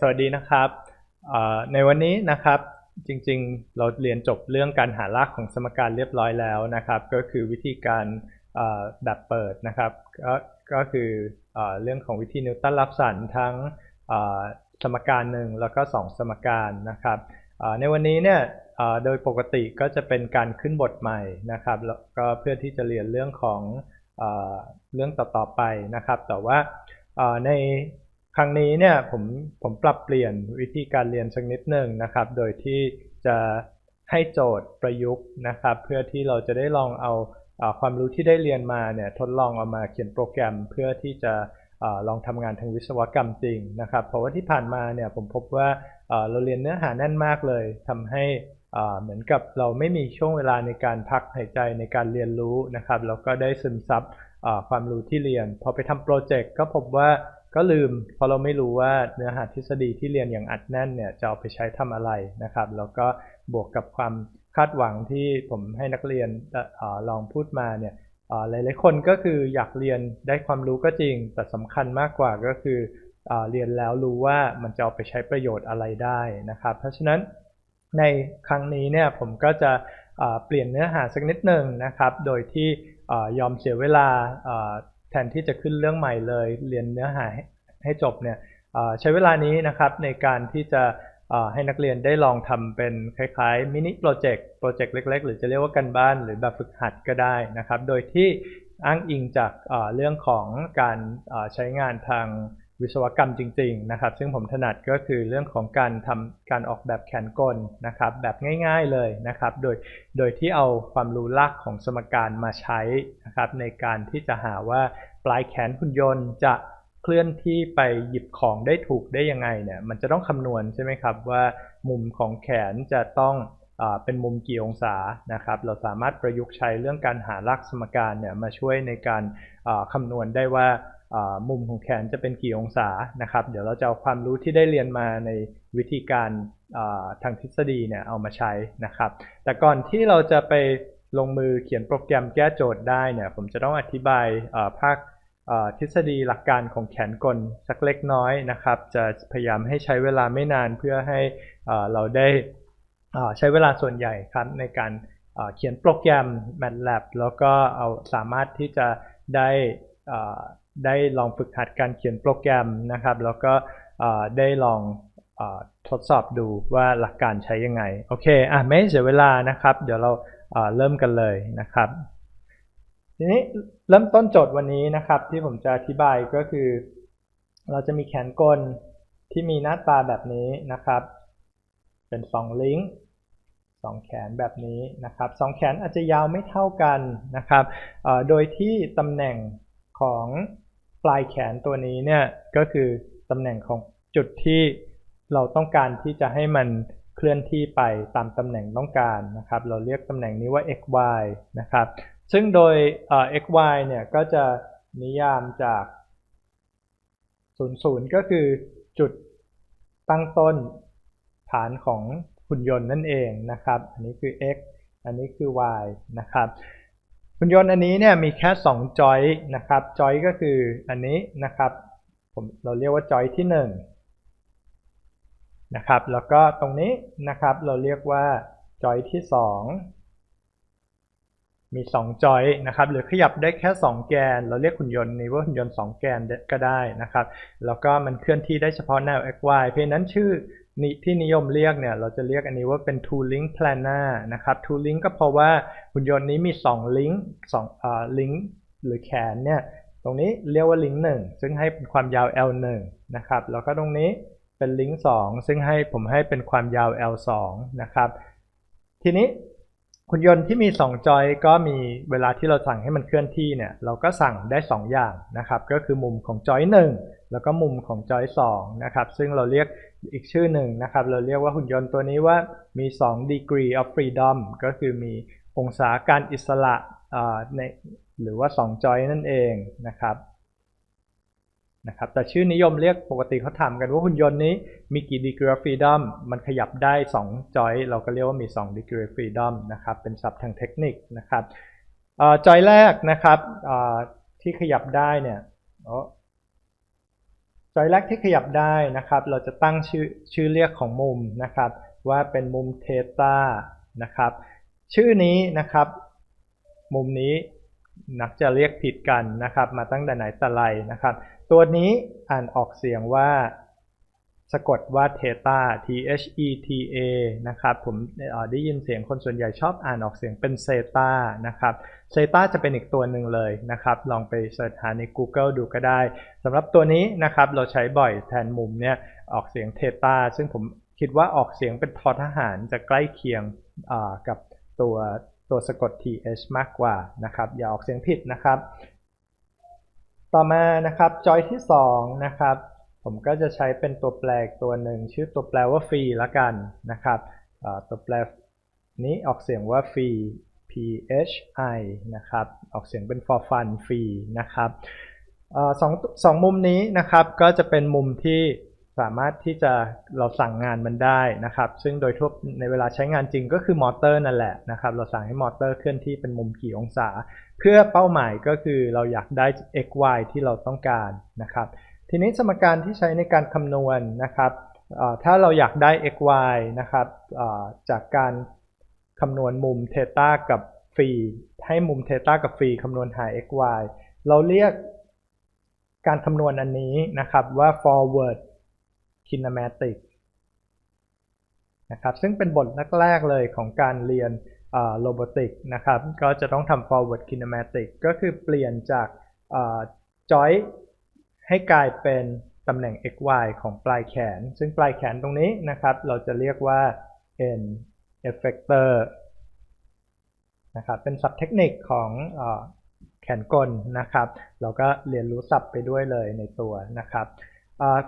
สวัสดีนะครับ ในวันนี้นะครับ จริงๆ เราเรียนจบเรื่องการหารากของสมการเรียบร้อยแล้วนะครับ ก็คือวิธีการแบบเปิดนะครับ ก็ก็คือเอ่อเรื่องของวิธีนิวตันรับสันทั้งสมการหนึ่งแล้วก็สองสมการนะครับ ในวันนี้เนี่ยโดยปกติก็จะเป็นการขึ้นบทใหม่นะครับ แล้วก็เพื่อที่จะเรียนเรื่องของเอ่อเรื่องต่อๆไปนะครับ แต่ว่าใน ครั้งนี้เนี่ยผมผมปรับเปลี่ยนวิธีการเรียนสักนิดหนึ่งนะครับ โดยที่จะให้โจทย์ประยุกต์นะครับ เพื่อที่เราจะได้ลองเอาอความรู้ที่ได้เรียนมาเนี่ยทดลองเอามาเขียนโปรแกรมเพื่อที่จะอลองทำงานทางวิศวกรรมจริงนะครับ เพราะว่าที่ผ่านมาเนี่ยผมพบว่าเราเรียนเนื้อหาแน่นมากเลยทำให้เหมือนกับเราไม่มีช่วงเวลาในการพักหายใจในการเรียนรู้นะครับแล้วก็ได้ซึมซับความรู้ที่เรียน พอไปทำโปรเจกต์ก็พบว่า ก็ลืมเพราะเราไม่รู้ว่าเนื้อหาทฤษฎีที่เรียนอย่างอัดแน่นเนี่ยจะเอาไปใช้ทำอะไรนะครับ แล้วก็บวกกับความคาดหวังที่ผมให้นักเรียนออลองพูดมาเนี่ยหลายๆคนก็คืออยากเรียนได้ความรู้ก็จริง แต่สำคัญมากกว่าก็คือเอเรียนแล้วรู้ว่ามันจะเอาไปใช้ประโยชน์อะไรได้นะครับ เพราะฉะนั้นในครั้งนี้เนี่ยผมก็จะเปลี่ยนเนื้อหาสักนิดหนึ่งนะครับ โดยที่อยอมเสียเวลา แทนที่จะขึ้นเรื่องใหม่เลย เรียนเนื้อหาให้ใหจบเนี่ยใช้เวลานี้นะครับในการที่จะให้นักเรียนได้ลองทำเป็นคล้ายๆมินิโปรเจกต์โปรเจกต์เล็ก ๆ หรือจะเรียกว่ากันบ้านหรือแบบฝึกหัดก็ได้นะครับ โดยที่อ้างอิงจากเรื่องของการใช้งานทาง วิศวกรรมจริง ๆ นะครับ ซึ่งผมถนัดก็คือเรื่องของการทำการออกแบบแขนกลนะครับ แบบง่ายๆเลยนะครับ โดยโดยที่เอาความรู้ลักของสมการมาใช้นะครับ ในการที่จะหาว่าปลายแขนหุ่นยนต์จะเคลื่อนที่ไปหยิบของได้ถูกได้ยังไงเนี่ย มันจะต้องคำนวณใช่ไหมครับว่ามุมของแขนจะต้องอเป็นมุมกี่องศานะครับ เราสามารถประยุกต์ใช้เรื่องการหาลักสมการเนี่ยมาช่วยในการคำนวณได้ว่า มุมของแขนจะเป็นกี่องศานะครับ เดี๋ยวเราจะเอาความรู้ที่ได้เรียนมาในวิธีการทางทฤษฎีเนี่ยเอามาใช้นะครับ แต่ก่อนที่เราจะไปลงมือเขียนโปรแกรมแก้โจทย์ได้เนี่ยผมจะต้องอธิบายภาคทฤษฎีหลักการของแขนกลสักเล็กน้อยนะครับ จะพยายามให้ใช้เวลาไม่นานเพื่อให้เราได้ใช้เวลาส่วนใหญ่ครับในการเขียนโปรแกรม MATLAB แล้วก็เอาสามารถที่จะได้ ได้ลองฝึกหัดการเขียนโปรแกรมนะครับ แล้วก็ได้ลองอทดสอบดูว่าหลักการใช้ยังไง โอเคอะไม่เสียเวลานะครับ เดี๋ยวเราเริ่มกันเลยนะครับ ทีนี้เริ่มต้นโจทย์วันนี้นะครับ ที่ผมจะอธิบายก็คือ เราจะมีแขนกลที่มีหน้าตาแบบนี้นะครับ เป็น2ลิงก์สองแขนแบบนี้นะครับสองแขนอาจจะยาวไม่เท่ากันนะครับโดยที่ตำแหน่งของ ปลายแขนตัวนี้เนี่ยก็คือตำแหน่งของจุดที่เราต้องการที่จะให้มันเคลื่อนที่ไปตามตำแหน่งต้องการนะครับ เราเรียกตำแหน่งนี้ว่า x y นะครับ ซึ่งโดย x y เนี่ยก็จะนิยามจาก 00 ก็คือจุดตั้งต้นฐานของหุ่นยนต์นั่นเองนะครับ อันนี้คือ x อันนี้คือ y นะครับ หุ่นยนต์อันนี้เนี่ยมีแค่ 2 จอยนะครับจอยก็คืออันนี้นะครับผมเราเรียกว่าจอยที่1นะครับแล้วก็ตรงนี้นะครับเราเรียกว่าจอยที่ 2 มี 2 จอยนะครับหรือขยับได้แค่ 2 แกน เราเรียกหุ่นยนต์นี้ว่าหุ่นยนต์ 2 แกนก็ได้นะครับ แล้วก็มันเคลื่อนที่ได้เฉพาะแนว x y เพราะนั้นชื่อ ที่นิยมเรียกเนี่ยเราจะเรียกอันนี้ว่าเป็น two link planar นะครับ two link ก็เพราะว่าหุ่นยนต์นี้มี 2 ลิงก์2อ่าลิงก์หรือแขนเนี่ยตรงนี้เรียกว่าลิงก์1ซึ่งให้เป็นความยาว l 1 นะครับแล้วก็ตรงนี้เป็นลิงก์2ซึ่งให้ผมให้เป็นความยาว l 2 นะครับทีนี้หุ่นยนต์ที่มี 2 จอยก็มีเวลาที่เราสั่งให้มันเคลื่อนที่เนี่ยเราก็สั่งได้ 2 อย่างนะครับก็คือมุมของจอย1แล้วก็มุมของจอย2นะครับซึ่งเราเรียก อีกชื่อหนึ่งนะครับ เราเรียกว่าหุ่นยนต์ตัวนี้ว่ามี2 degree of freedom ก็คือมีองศาการอิสระในหรือว่า 2 จอยนั่นเองนะครับนะครับ แต่ชื่อนิยมเรียกปกติเขาถามกันว่าหุ่นยนต์นี้มีกี่ degree of freedom มันขยับได้ 2 จอย เราก็เรียกว่ามี 2 degree of freedom นะครับ เป็นศัพท์ทางเทคนิคนะครับจอยแรกนะครับที่ขยับได้เนี่ย จอยแรกที่ขยับได้นะครับ เราจะตั้งชื่อชื่อเรียกของมุมนะครับ ว่าเป็นมุมเทตานะครับ ชื่อนี้นะครับ มุมนี้นักจะเรียกผิดกันนะครับ มาตั้งแต่ไหนแต่ไรนะครับ ตัวนี้อ่านออกเสียงว่า สะกดว่าเทตา T H E T A นะครับผมได้ยินเสียงคนส่วนใหญ่ชอบอ่านออกเสียงเป็นเซตานะครับเซตาจะเป็นอีกตัวหนึ่งเลยนะครับ ลองไปเสิร์ชหาใน Google ดูก็ได้สำหรับตัวนี้นะครับเราใช้บ่อยแทนมุมเนี่ยออกเสียงเทตาซึ่งผมคิดว่าออกเสียงเป็นทอทหารจะใกล้เคียงกับตัวตัวสะกด th มากกว่านะครับ อย่าออกเสียงผิดนะครับ ต่อมานะครับจอยที่2นะครับ ผมก็จะใช้เป็นตัวแปรตัวหนึ่งชื่อตัวแปรว่าฟรีละกันนะครับตัวแปรนี้ออกเสียงว่าฟรี p h i นะครับ ออกเสียงเป็น for fun ฟรีนะครับสองสองมุมนี้นะครับก็จะเป็นมุมที่สามารถที่จะเราสั่งงานมันได้นะครับ ซึ่งโดยทั่วในเวลาใช้งานจริงก็คือมอเตอร์นั่นแหละนะครับ เราสั่งให้มอเตอร์เคลื่อนที่เป็นมุมกี่องศา เพื่อเป้าหมายก็คือเราอยากได้ x y ที่เราต้องการนะครับ ทีนี้สมการที่ใช้ในการคำนวณนะครับถ้าเราอยากได้ x y นะครับจากการคำนวณมุมเทต้ากับฟรีให้มุมเทต้ากับฟรีคำนวณหา x y เราเรียกการคำนวณอันนี้นะครับว่า forward kinematic นะครับซึ่งเป็นบทแรกๆเลยของการเรียนโรบอติกนะครับก็จะต้องทำ forward kinematic ก็คือเปลี่ยนจาก joint ให้กลายเป็นตำแหน่ง xy ของปลายแขน ซึ่งปลายแขนตรงนี้นะครับ เราจะเรียกว่า n effector นะครับ เป็นศัพท์เทคนิคของแขนกลนะครับ เราก็เรียนรู้ศัพท์ไปด้วยเลยในตัวนะครับ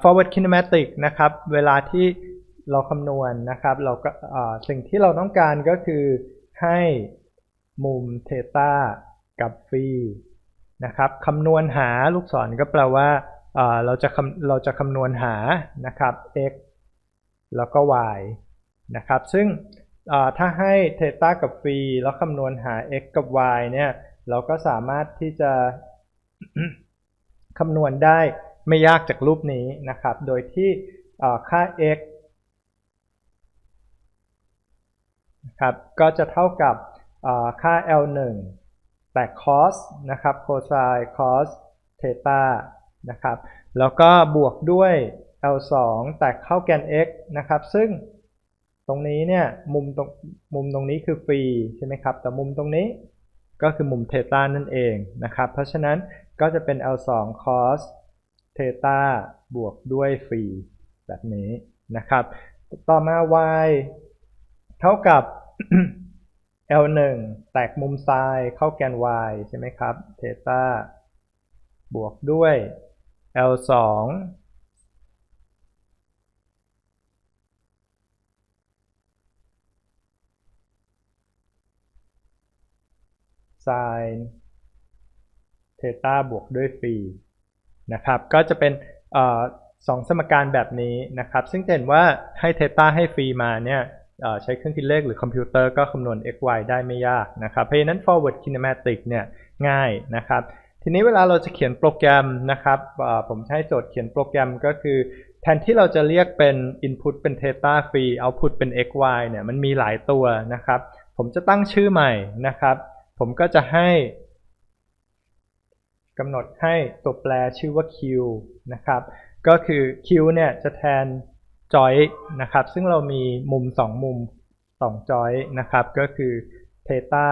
forward kinematic นะครับ เวลาที่เราคำนวณนะครับ เราก็สิ่งที่เราต้องการก็คือให้มุมเทตากับฟี นะครับคำนวณหาลูกศรก็แปลว่าเราจะเราจะคำนวณหานะครับ x แล้วก็ y นะครับ ซึ่งถ้าให้เทต้ากับฟีแล้วคำนวณหา x กับ y เนี่ย เราก็สามารถที่จะคำนวณได้ไม่ยากจากรูปนี้นะครับ โดยที่ค่า x นะครับ ก็จะเท่ากับค่า L1 แตก cos นะครับ cosine cos theta นะครับแล้วก็บวกด้วย L2 แตกเข้าแกน x นะครับ ซึ่งตรงนี้เนี่ยมุมตรงมุมตรงนี้คือฟรีใช่ไหมครับ แต่มุมตรงนี้ก็คือมุมเทตานั่นเองนะครับ เพราะฉะนั้นก็จะเป็น L2 cos เทตาบวกด้วยฟรีแบบนี้นะครับ ต่อมา y เท่ากับ L1 แตกมุมซ้ายเข้าแกน y ใช่ไหมครับเทตาบวกด้วย L2 sin เทตาบวกด้วยฟรีนะครับ ก็จะเป็นสองสมการแบบนี้นะครับ ซึ่งเห็นว่าให้เทตาให้ฟรีมาเนี่ย ใช้เครื่องคิดเลขหรือคอมพิวเตอร์ก็คำนวณ x y ได้ไม่ยากนะครับเพราะฉะนั้น forward kinematic เนี่ยง่ายนะครับ ทีนี้เวลาเราจะเขียนโปรแกรมนะครับผมใช้โจทย์เขียนโปรแกรมก็คือ แทนที่เราจะเรียกเป็น input เป็น theta free output เป็น x y เนี่ยมันมีหลายตัวนะครับ ผมจะตั้งชื่อใหม่นะครับ ผมก็จะให้กำหนดให้ตัวแปรชื่อว่า q นะครับ ก็คือ q เนี่ยจะแทน จอยนะครับ ซึ่งเรามีมุม 2 มุม2จอยนะครับ ก็คือเทตา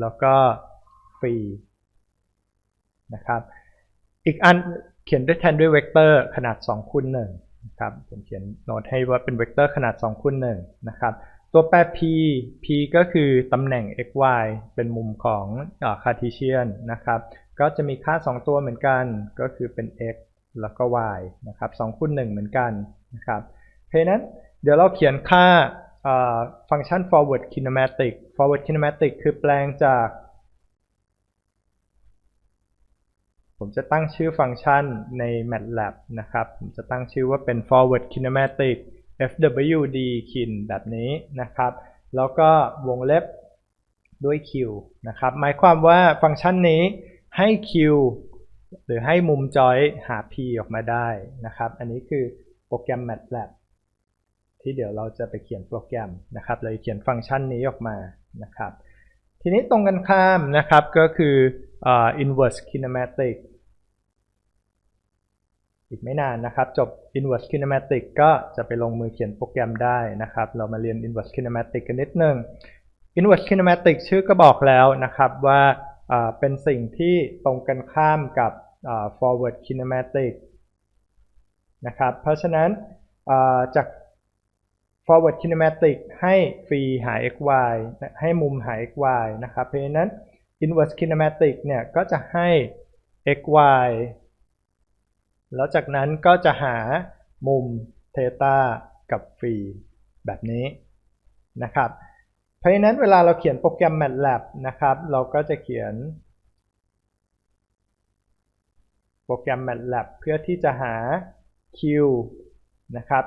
แล้วก็ฟรีนะครับ อีกอันเขียนด้วยแทนด้วยเวกเตอร์ขนาด2คูณ1นะครับผมเขียนโน้ตให้ว่าเป็นเวกเตอร์ขนาด2คูณ1นะครับ ตัวแปร p p ก็คือตำแหน่ง x y เป็นมุมของคาร์ทีเชียนนะครับ ก็จะมีค่า 2 ตัวเหมือนกัน ก็คือเป็น x แล้วก็ y นะครับ2คูณ1เหมือนกันนะครับ เพราะนั้นเดี๋ยวเราเขียนค่าฟังก์ชัน forward kinematic forward kinematic คือแปลงจาก ผมจะตั้งชื่อฟังก์ชันใน MATLAB นะครับ ผมจะตั้งชื่อว่าเป็น forward kinematic fwd kin แบบนี้นะครับ แล้วก็วงเล็บด้วย q นะครับ หมายความว่าฟังก์ชันนี้ให้ q หรือให้มุมจอยหา p ออกมาได้นะครับ อันนี้คือโปรแกรม MATLAB ที่เดี๋ยวเราจะไปเขียนโปรแกรมนะครับเลยเขียนฟังก์ชันนี้ออกมานะครับ ทีนี้ตรงกันข้ามนะครับก็คือ uh, inverse kinematic อีกไม่นานนะครับ จบ inverse kinematic ก็จะไปลงมือเขียนโปรแกรมได้นะครับ เรามาเรียน inverse kinematic กันนิดนึง inverse kinematic ชื่อก็บอกแล้วนะครับว่าเป็นสิ่งที่ตรงกันข้ามกับ forward kinematic นะครับ เพราะฉะนั้นจาก forward kinematic ให้ฟรีหา x y ให้มุมหา x y นะครับ เพราะฉะนั้น inverse kinematic เนี่ยก็จะให้ x y แล้วจากนั้นก็จะหามุมเทตากับฟรีแบบนี้นะครับ เพราะฉะนั้นเวลาเราเขียนโปรแกรม MATLAB นะครับ เราก็จะเขียน โปรแกรม MATLAB เพื่อที่จะหา q นะครับ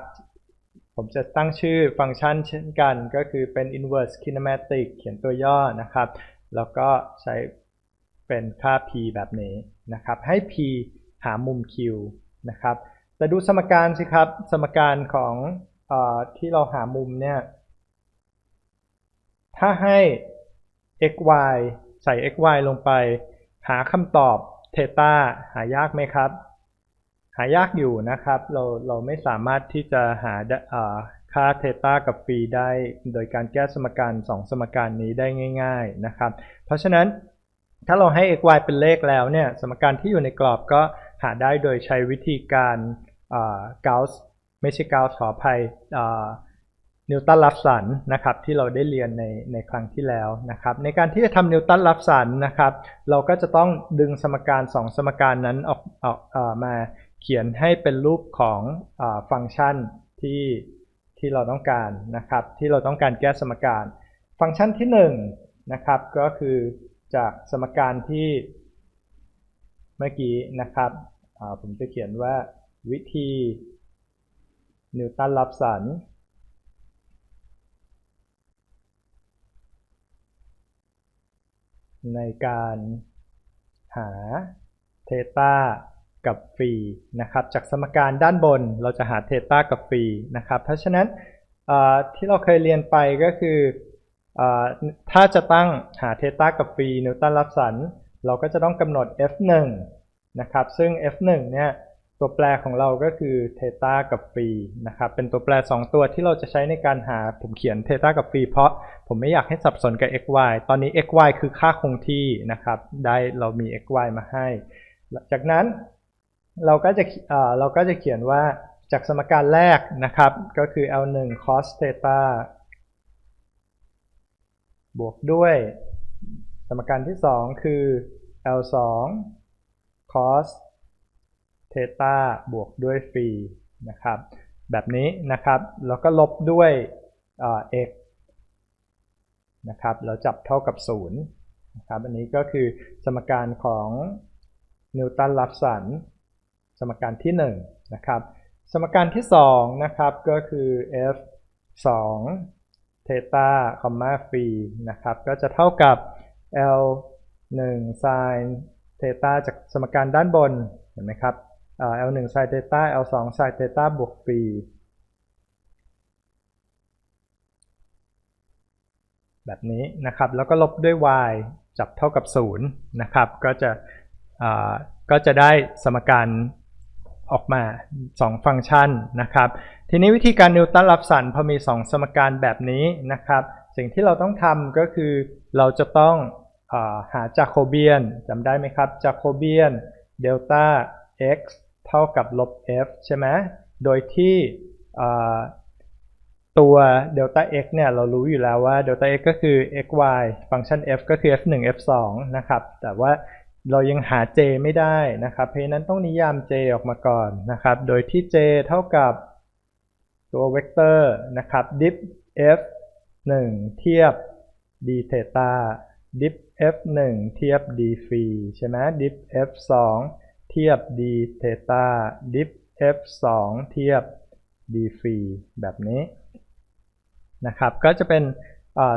ผมจะตั้งชื่อฟังก์ชันเช่นกันก็คือเป็น inverse kinematic เขียนตัวย่อนะครับ แล้วก็ใช้เป็นค่า p แบบนี้นะครับ ให้ p หามุม q นะครับแต่ดูสมการสิครับ สมการของอที่เราหามุมเนี่ย ถ้าให้ x y ใส่ x y ลงไป หาคำตอบเทตาหายากไหมครับ หายากอยู่นะครับ เราเราไม่สามารถที่จะหาค่าเทต้ากับฟีได้โดยการแก้สมการ 2 สมการนี้ได้ง่าย ๆนะครับ เพราะฉะนั้นถ้าเราให้ x y เป็นเลขแล้วเนี่ยสมการที่อยู่ในกรอบก็หาได้โดยใช้วิธีการเกาส์ไม่ใช่เกาส์ขออภัยนิวตันรับสันนะครับที่เราได้เรียนในในครั้งที่แล้วนะครับในการที่จะทำนิวตันรับสันนะครับเราก็จะต้องดึงสมการ 2 สมการนั้นออกออกอมา ขียนให้เป็นรูปของอฟังก์ชันที่ที่เราต้องการนะครับ ที่เราต้องการแก้สมการ ฟังก์ชันที่1นะครับก็คือจากสมการที่เมื่อกี้นะครับผมจะเขียนว่าวิธีนิวตันรับสันในการหาเทตา กับฟีนะครับ จากสมการด้านบนเราจะหาเทตากับฟีนะครับ เพราะฉะนั้นที่เราเคยเรียนไปก็คือถ้าจะตั้งหาเทตากับฟีนิวตันรับสันเราก็จะต้องกำหนด f1 นะครับ ซึ่ง f1 เนี่ยตัวแปรของเราก็คือเทตากับฟีนะครับ เป็นตัวแปร 2 ตัวที่เราจะใช้ในการหาผมเขียนเทตากับฟีเพราะผมไม่อยากให้สับสนกับ xy ตอนนี้ xy คือค่าคงที่นะครับ ได้เรามี xy มาให้ จากนั้น เราก็จะเราก็จะเขียนว่าจากสมการแรกนะครับ ก็คือ L1 cos theta บวกด้วย สมการที่ 2 คือ L2 cos theta บวกด้วยฟรีนะครับ แบบนี้นะครับ แล้วก็ลบด้วย x นะครับ แล้วจับเท่ากับ 0 นะครับ อันนี้ก็คือสมการของนิวตันรับสัน สมการที่1นะครับสมการที่2นะครับก็คือ f 2เทตาคอมมาฟีนะครับก็จะเท่ากับ l 1 sin เทตาจากสมการด้านบนเห็นไหมครับ l 1 sin เทตา l 2 sin เทตาบวกฟีแบบนี้นะครับแล้วก็ลบด้วย y จับเท่ากับ 0 นะครับ ก็จะก็จะได้สมการ ออกมา 2 ฟังก์ชันนะครับทีนี้วิธีการนิวตันรับสันพอมี 2 สมการแบบนี้นะครับ สิ่งที่เราต้องทำก็คือเราจะต้องอาหาจาโคเบียนจำได้ไหมครับจาโคเบียนเดลต้า x เท่ากับลบ f ใช่ไหมโดยที่ตัวเดลต้า x เนี่ยเรารู้อยู่แล้วว่าเดลต้า x ก็คือ x y ฟังก์ชัน f ก็คือ f 1 f 2 นะครับ แต่ว่า เรายังหา j ไม่ได้นะครับเพราะนั้นต้องนิยาม j ออกมาก่อนนะครับ โดยที่ j เท่ากับตัวเวกเตอร์นะครับ diff f 1 เทียบ d เทตา diff f 1 เทียบ d ฟรีใช่ไหม diff f 2 เทียบ d เทตา diff f 2 เทียบ d ฟรีแบบนี้นะครับ ก็จะเป็น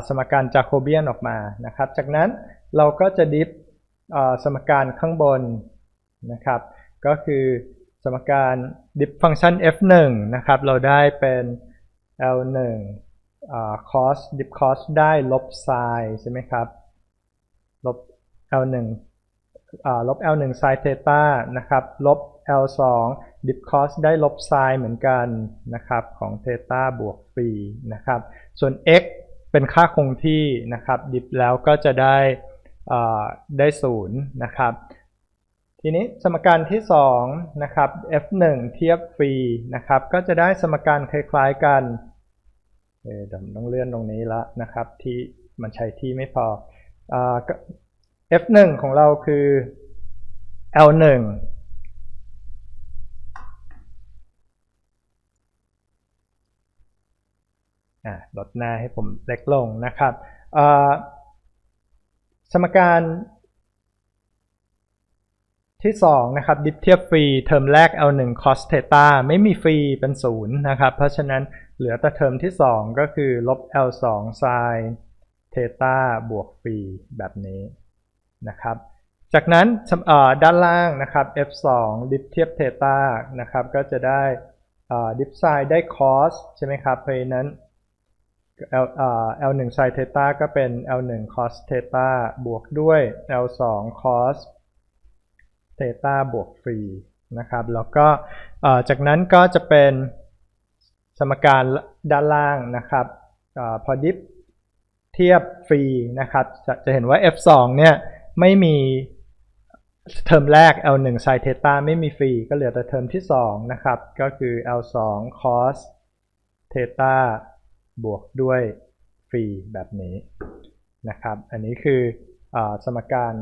สมการจาโคเบียนออกมานะครับ จากนั้นเราก็จะดิฟ สมการข้างบนนะครับ ก็คือสมการ dip ฟังชัน f1 นะครับ เราได้เป็น l 1่ cos dip cos ได้ลบ sin ใช่ไหมครับ ลบ l1 ลบ l1 sin theta นะครับ ลบ l2 dip cos ได้ลบ sin เหมือนกันนะครับของ theta บวกฟรีนะครับ ส่วน x เป็นค่าคงที่นะครับ ดิบแล้วก็จะได้ ได้ศูนย์นะครับ ทีนี้สมการที่2นะครับ f1 เทียบฟรีนะครับ ก็จะได้สมการคล้ายๆกันเดี๋ยวผมต้องเลื่อนตรงนี้ละนะครับ ที่มันใช้ที่ไม่พออ f1 ของเราคือ l1 อะลดหน้าให้ผมเล็กลงนะครับ สมการที่2นะครับดิฟเทียบฟรีเทอมแรก L1 cos t h e t ไม่มีฟรีเป็นศูนย์นะครับ เพราะฉะนั้นเหลือแต่เทอมที่ 2 ก็คือลบ L2 sin theta บวกฟรีแบบนี้นะครับ จากนั้นด้านล่างนะครับ F2 ดิฟเทียบ t h e t นะครับ ก็จะได้ดิฟ sin ได้ cos ใช่ไหมครับ เพราะฉะนั้น L อ่า L1 sin theta ก็เป็น L1 cos theta บวกด้วย L2 cos theta บวกฟรีนะครับ แล้วก็จากนั้นก็จะเป็นสมการด้านล่างนะครับอพอดิฟเทียบฟรีนะครับจะจะเห็นว่า F2 เนี่ยไม่มีเทอมแรก L1 sin theta ไม่มีฟรีก็เหลือแต่เทอมที่ 2 นะครับ ก็คือ L2 cos theta บวกด้วยฟรีแบบนี้นะครับ อันนี้คืออสมการ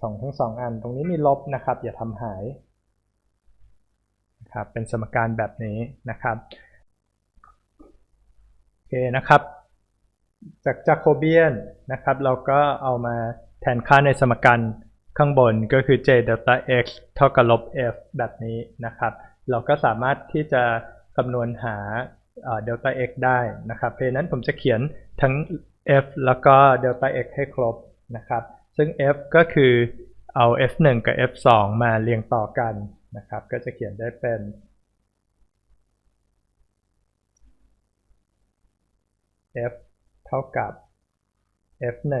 ของทั้งสองอัน ตรงนี้มีลบนะครับ อย่าทำหายนะครับ เป็นสมการแบบนี้นะครับโอเคนะครับ จากจ a โคเบียนนะครับ เราก็เอามาแทนค่าในสมการข้างบนก็คือ j delta x เท่ากับลบ f แบบนี้นะครับ เราก็สามารถที่จะคำนวณหา เดลต้า x ได้นะครับ เพราะนั้นผมจะเขียนทั้ง f แล้วก็เดลต้า x ให้ครบนะครับ ซึ่ง f ก็คือเอา f1 กับ f2 มาเรียงต่อกันนะครับ ก็จะเขียนได้เป็น f เท่ากับ f1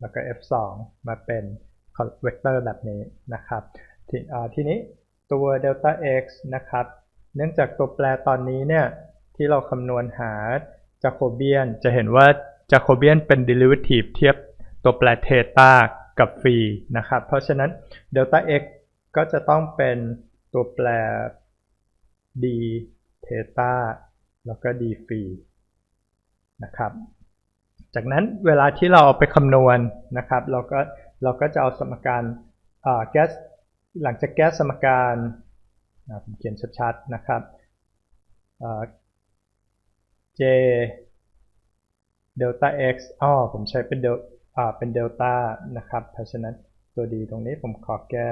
แล้วก็ f2 มาเป็นเวกเตอร์แบบนี้นะครับททีนี้ตัว delta x นะครับ เนื่องจากตัวแปรตอนนี้เนี่ย ที่เราคำนวณหาจ a โคเบียนจะเห็นว่าจ a โคเบียนเป็น derivative เทียบตัวแปรเทตากับฟีนะครับ เพราะฉะนั้น delta x ก็จะต้องเป็นตัวแปร d เทตาแล้วก็ d ฟีนะครับ จากนั้นเวลาที่เราเอาไปคำนวณนะครับ เราก็เราก็จะเอาสมการแก๊สหลังจากแก้สมการผมเขียนชัดๆนะครับ j เดลต้า x อ๋อผมใช้เป็นเดลอ่าเป็นเดลต้านะครับ เพราะฉะนั้นตัวดีตรงนี้ผมขอแก้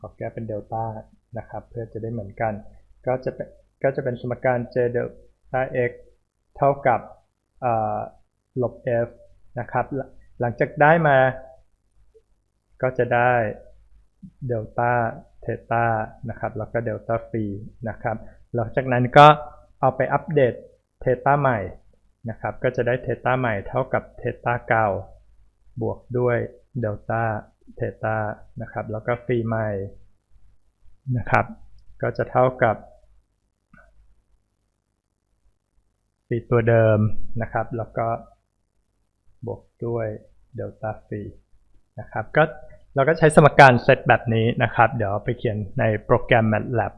ขอแก้เป็นเดลต้านะครับ เพื่อจะได้เหมือนกัน ก็จะเป็นก็จะเป็นสมการ j เดลต้า x เท่ากับลบ f นะครับ หลังจากได้มาก็จะได้ เดลต้าเทตานะครับแล้วก็เดลต้าฟรีนะครับหลังจากนั้นก็เอาไปอัปเดตเทตาใหม่นะครับก็จะได้เทตาใหม่เท่ากับเทตาเก่าบวกด้วยเดลต้าเทตานะครับแล้วก็ฟรีใหม่นะครับก็จะเท่ากับฟรีตัวเดิมนะครับแล้วก็บวกด้วยเดลต้าฟรีนะครับก็ เราก็ใช้สมการเซตแบบนี้นะครับ เดี๋ยวไปเขียนในโปรแกรม MATLAB